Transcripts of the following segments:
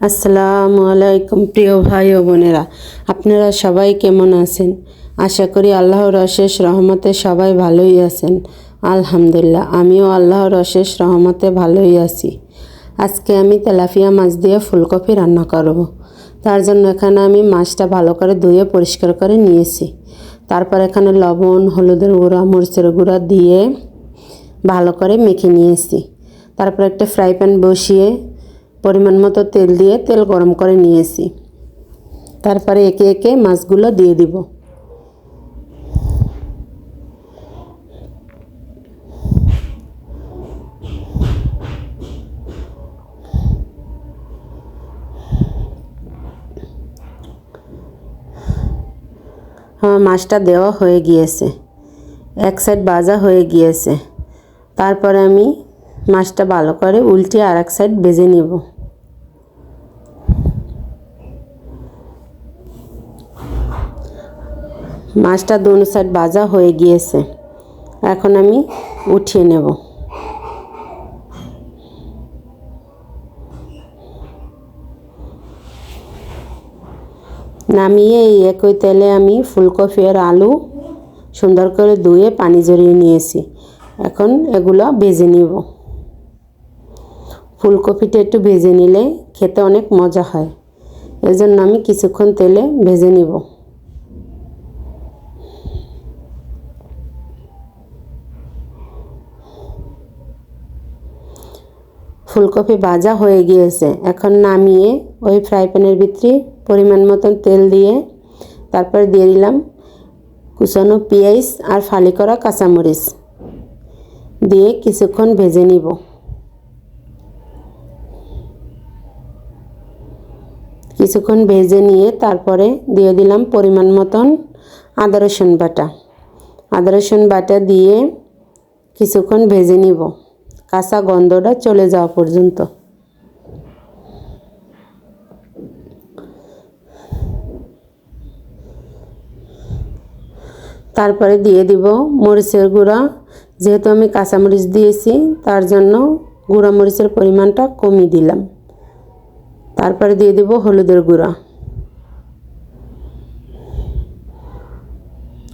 আসসালামু আলাইকুম প্রিয় ভাই ও বোনেরা। আপনারা সবাই কেমন আছেন? আশা করি আল্লাহর অশেষ রহমতে সবাই ভালোই আছেন। আলহামদুলিল্লাহ, আমিও আল্লাহর অশেষ রহমতে ভালোই আছি। আজকে আমি তেলাপিয়া মাছ দিয়ে ফুলকপি রান্না করব। তার জন্য এখানে আমি মাছটা ভালো করে ধুয়ে পরিষ্কার করে নিয়েছি। তারপর এখানে লবণ, হলুদের গুঁড়া, মরিচের গুঁড়া দিয়ে ভালো করে মেখে নিয়েছি। তারপর একটা ফ্রাই প্যান বসিয়ে পরিমাণ মতো তেল দিয়ে তেল গরম করে নিয়েছি। তারপরে একে একে মাছগুলো দিয়ে দিব। আমার মাছটা দেওয়া হয়ে গিয়েছে। এক সাইড ভাজা হয়ে গিয়েছে। তারপরে আমি মাছটা ভালো করে উল্টে আর এক সাইড ভেজে নেব। মাছটা দোনো সাইড ভাজা হয়ে গিয়েছে। এখন আমি উঠিয়ে নেব। নামিয়ে এই একই তেলে আমি ফুলকপি আর আলু সুন্দর করে ধুয়ে পানি জড়িয়ে নিয়েছি। এখন এগুলো ভেজে নিব। ফুলকপিটা একটু ভেজে নিলে খেতে অনেক মজা হয়। এজন্য আমি কিছুক্ষণ তেলে ভেজে নিব। ফুলকপি ভাজা হয়ে গিয়েছে। এখন নামিয়ে ওই ফ্রাই প্যানের ভিতরে পরিমাণ মতন তেল দিয়ে তারপর দিয়ে দিলাম কুচানো পেঁয়াজ আর ফালি করা কাঁচামরিচ। দিয়ে কিছুক্ষণ ভেজে নিব। কিছুক্ষণ ভেজে নিয়ে তারপরে দিয়ে দিলাম পরিমাণ মতন আদা রসুন বাটা। আদা রসুন বাটা দিয়ে কিছুক্ষণ ভেজে নিব। কাঁচা গন্ধটা চলে যাওয়া পর্যন্ত। তারপরে দিয়ে দিব মরিচের গুঁড়া। যেহেতু আমি কাঁচামরিচ দিয়েছি, তার জন্য গুঁড়া মরিচের পরিমাণটা কমিয়ে দিলাম। তারপরে দিয়ে দিব হলুদের গুঁড়া।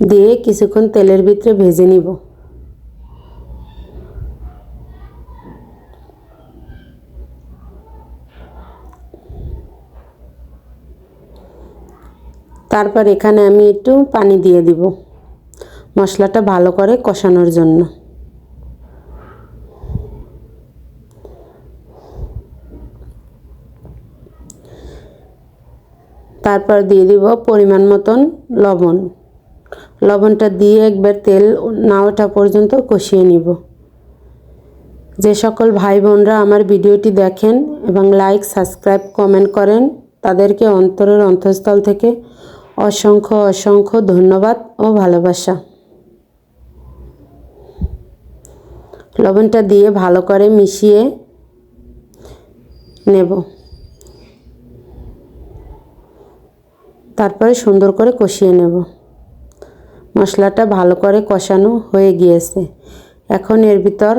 দিয়ে কিছুক্ষণ তেলের ভিতরে ভেজে নিব। তারপর এখানে আমি একটু পানি দিয়ে দিব। মশলাটা ভালো করে কষানোর জন্য। তারপর দিয়ে দিব পরিমাণ মতন লবণ। লবণটা দিয়ে একবার তেল না ওঠা পর্যন্ত কষিয়ে নিব। যে সকল ভাই বোনরা আমার ভিডিওটি দেখেন এবং লাইক, সাবস্ক্রাইব, কমেন্ট করেন, তাদেরকে অন্তরের অন্তঃস্থল থেকে অসংখ্য অসংখ্য ধন্যবাদ ও ভালোবাসা। লবণটা দিয়ে ভালো করে মিশিয়ে নেব। তারপরে সুন্দর করে কষিয়ে নেব। মশলাটা ভালো করে কষানো হয়ে গিয়েছে। এখন এর ভিতর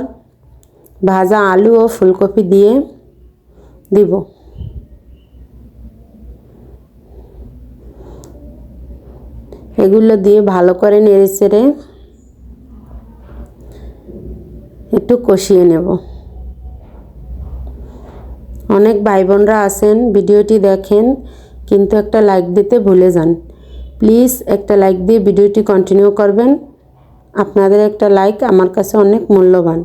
ভাজা আলু ও ফুলকপি দিয়ে দিব। এগুলো দিয়ে ভালো করে নেড়ে চেড়ে একটু কষিয়ে নেব। অনেক ভাই বোনরা আছেন, ভিডিওটি দেখেন কিন্তু একটা লাইক দিতে ভুলে যান। প্লিজ একটা লাইক দিয়ে ভিডিওটি কন্টিনিউ করবেন। আপনাদের একটা লাইক আমার কাছে অনেক মূল্যবান।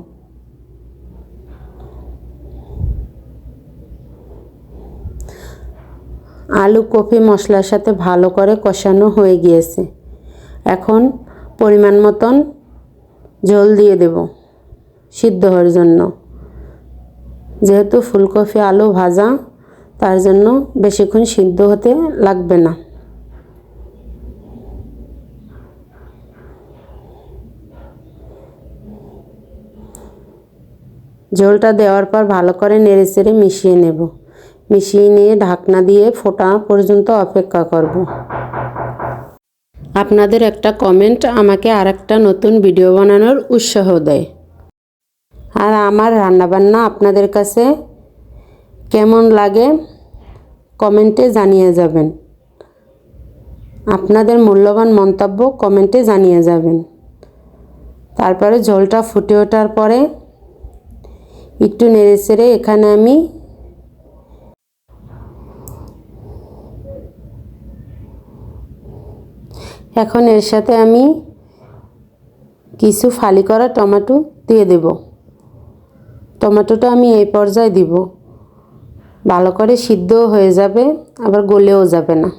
আলু কপি মশলার সাথে ভালো করে কষানো হয়ে গিয়েছে। এখন পরিমাণ মতন জল দিয়ে দেব সিদ্ধ হওয়ার জন্য। যেহেতু ফুলকপি, আলু ভাজা তার জন্য বেশিক্ষণ সিদ্ধ হতে লাগবে না। ঝোলটা দেওয়ার পর ভালো করে নেড়ে চেড়ে মিশিয়ে নেব। মিশিয়ে নিয়ে ঢাকনা দিয়ে ফোটা পর্যন্ত অপেক্ষা করব। আপনাদের একটা কমেন্ট আমাকে আর একটা নতুন ভিডিও বানানোর উৎসাহ দেয়। আর আমার রান্নাবান্না আপনাদের কাছে কেমন লাগে কমেন্টে জানিয়ে যাবেন। আপনাদের মূল্যবান মন্তব্য কমেন্টে জানিয়ে যাবেন। তারপরে ঝোলটা ফুটে ওঠার পরে একটু নেড়ে চেড়ে এখানে আমি এখন এর সাথে আমি কিছু ফালি করা টমেটো দিয়ে দেব। টমেটোটা আমি এই পর্যায়ে দিব। ভালো করে সিদ্ধও হয়ে যাবে, আবার গলেও যাবে না।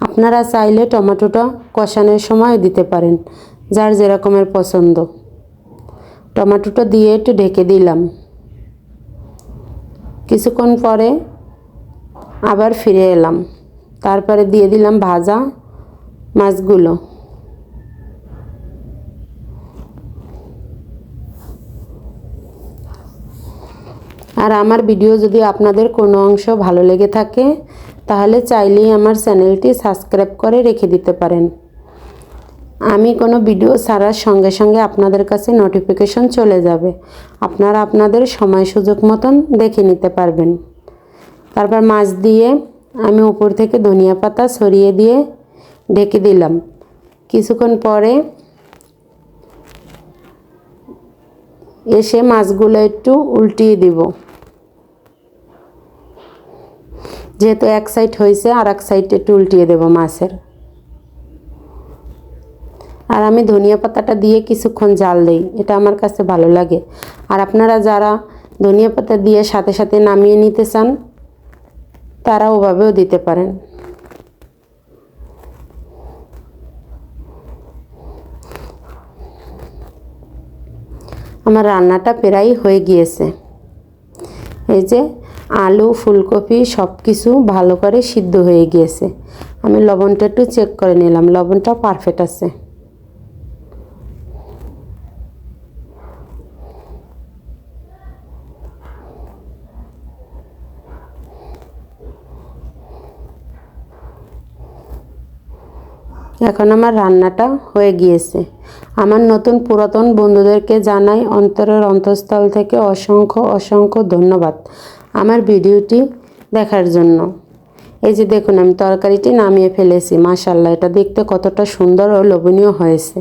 আপনারা চাইলে টমেটোটা কষানোর সময় দিতে পারেন, যার যেরকমের পছন্দ। টমেটোটা দিয়ে একটু ঢেকে দিলাম। কিছুক্ষণ পরে আবার ফিরে এলাম। তারপরে দিয়ে দিলাম ভাজা মাছগুলো। আর আমার ভিডিও যদি আপনাদের কোনো অংশ ভালো লেগে থাকে, তাহলে চাইলেই আমার চ্যানেলটি সাবস্ক্রাইব করে রেখে দিতে পারেন। আমি কোনো ভিডিও ছাড়ার সঙ্গে সঙ্গে আপনাদের কাছে নোটিফিকেশন চলে যাবে। আপনারা আপনাদের সময় সুযোগ মতন দেখে নিতে পারবেন। তারপর মাছ দিয়ে আমি উপর থেকে ধনিয়া পাতা সরিয়ে দিয়ে ঢেকে দিলাম। কিছুক্ষণ পরে এসে মাছগুলো একটু উল্টিয়ে দিব। যেহেতু এক সাইড হয়েছে, আর এক সাইডে একটু উল্টিয়ে দেবো মাছের। আর আমি ধনিয়া পাতাটা দিয়ে কিছুক্ষণ জাল দিই, এটা আমার কাছে ভালো লাগে। আর আপনারা যারা ধনিয়া পাতা দিয়ে সাথে সাথে নামিয়ে নিতে চান, তারা ওভাবেও দিতে পারেন। আমার রান্নাটা প্রায় হয়ে গিয়েছে। এই যে আলু, ফুলকপি সব কিছু ভালো করে সিদ্ধ হয়ে গিয়েছে। আমি লবণটা একটু চেক করে নিলাম, লবণটা পারফেক্ট আছে। এখন আমার রান্নাটা হয়ে গিয়েছে। আমার নতুন পুরাতন বন্ধুদেরকে জানাই অন্তরের অন্তঃস্থল থেকে অসংখ্য অসংখ্য ধন্যবাদ। আমার ভিডিওটি দেখার জন্য। এই যে দেখুন, আমি তরকারিটি নামিয়ে ফেলেছি মাশাল্লাহ এটা দেখতে কতটা সুন্দর ও লোভনীয় হয়েছে।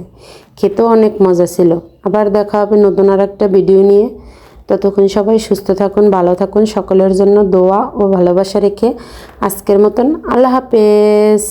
খেতেও অনেক মজা ছিল। আবার দেখা হবে নতুন আর একটা ভিডিও নিয়ে। ততক্ষণ সবাই সুস্থ থাকুন, ভালো থাকুন, সকলের জন্য দোয়া ও ভালোবাসা রেখে আজকের মতন আল্লাহ হাফেজ।